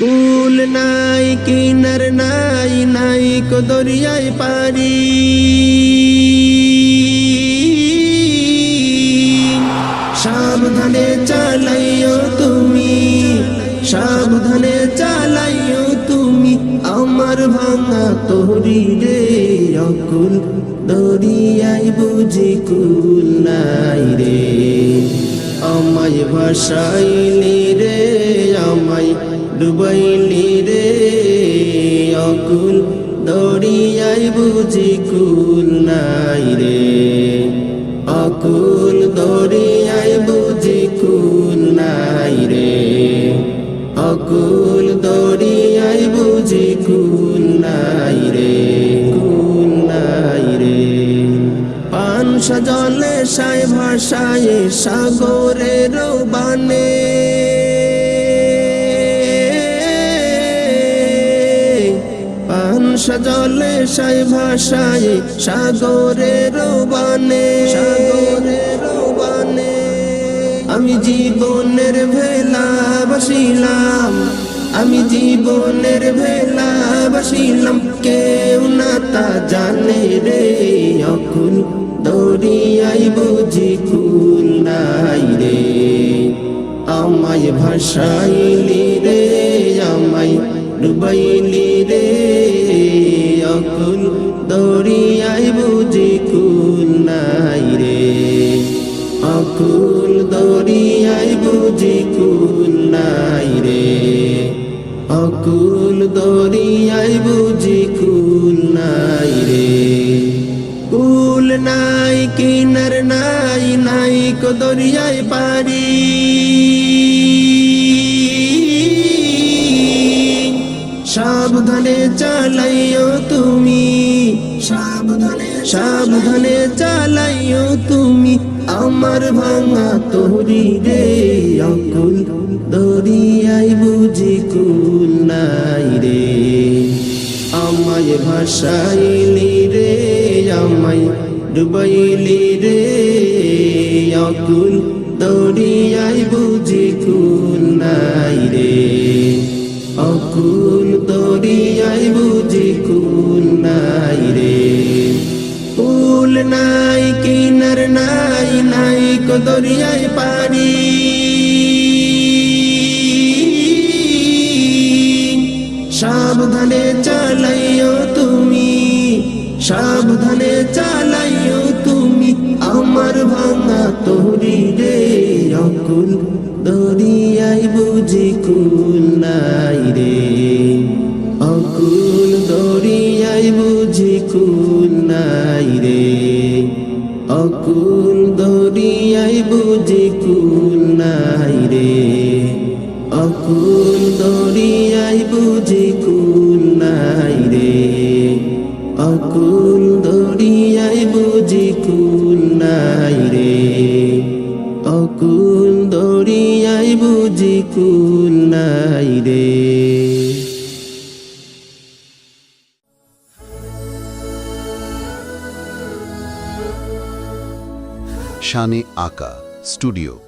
কুল নাই, কিনার নাই নাই কো দরিয়ায় পারি সাবধানে চালাইও তুমি, সাবধানে চালাইও তুমি, আমার ভাঙা তোরি রে অকুল দরিয়াই বুঝি কুল নাই রে। আমায় ভাসাইলি রে, আমায় ডুবাইলি রে অকুল দরিয়াই বুঝি কুল নাই রে। অকুল দরিয়াই বুঝি কুল নাই রে। অকুল দরিয়াই বুঝি কুল নাই রে, কুল নাই রে। পান সাজলে সাই ভাষায় সাগরের বানে পান সাজলে সাই ভাষায়, সাগরের বানে সাগরের বানে আমি জীবনের ভেলা বসিলাম, আমি জীবনের ভেলা বসিলাম। কেউ না তা জানে রে, অকুল দরিয়াই বুঝি কুল নাই রে। আমায় আমায় ডুবাইলি রে অকুল দরিয়াই বুঝি কুল নাই রে। অকুল দরিয়াই বুঝি কুল নাই রে। অকুল দরিয়াই বুঝি কুল নাই রে। কুল নাই, কিনার নাই নাই কো দরিয়ায় পারি। চালাইও তুমি। সাবধানে চালাইও তুমি। আমার ভাঙা তোরি রে অকুল দরিয়াই বুঝি কুল নাই রে। আমায় ভাসাইলি রে, আমায় ডুবাইলি রে অকুল দরিয়াই বুঝি কুল নাই নাই, কিনার নাই নাই কো দরিয়ায় পারি সাবধানে চালাইও তুমি, সাবধানে চালাইও তুমি, আমার ভাঙা তোরি রে অকুল দরিয়াই বুঝি কুল নাই রে। বুঝি কুল নাই রে। অকুল দরিয়াই বুঝি কুল নাই রে। অকুল দরিয়াই বুঝি কুল নাই রে। অকুল দরিয়াই বুঝি কুল নাই রে। অকুল দরিয়াই বুঝি কুল নাই রে। শানে আকা স্টুডিও।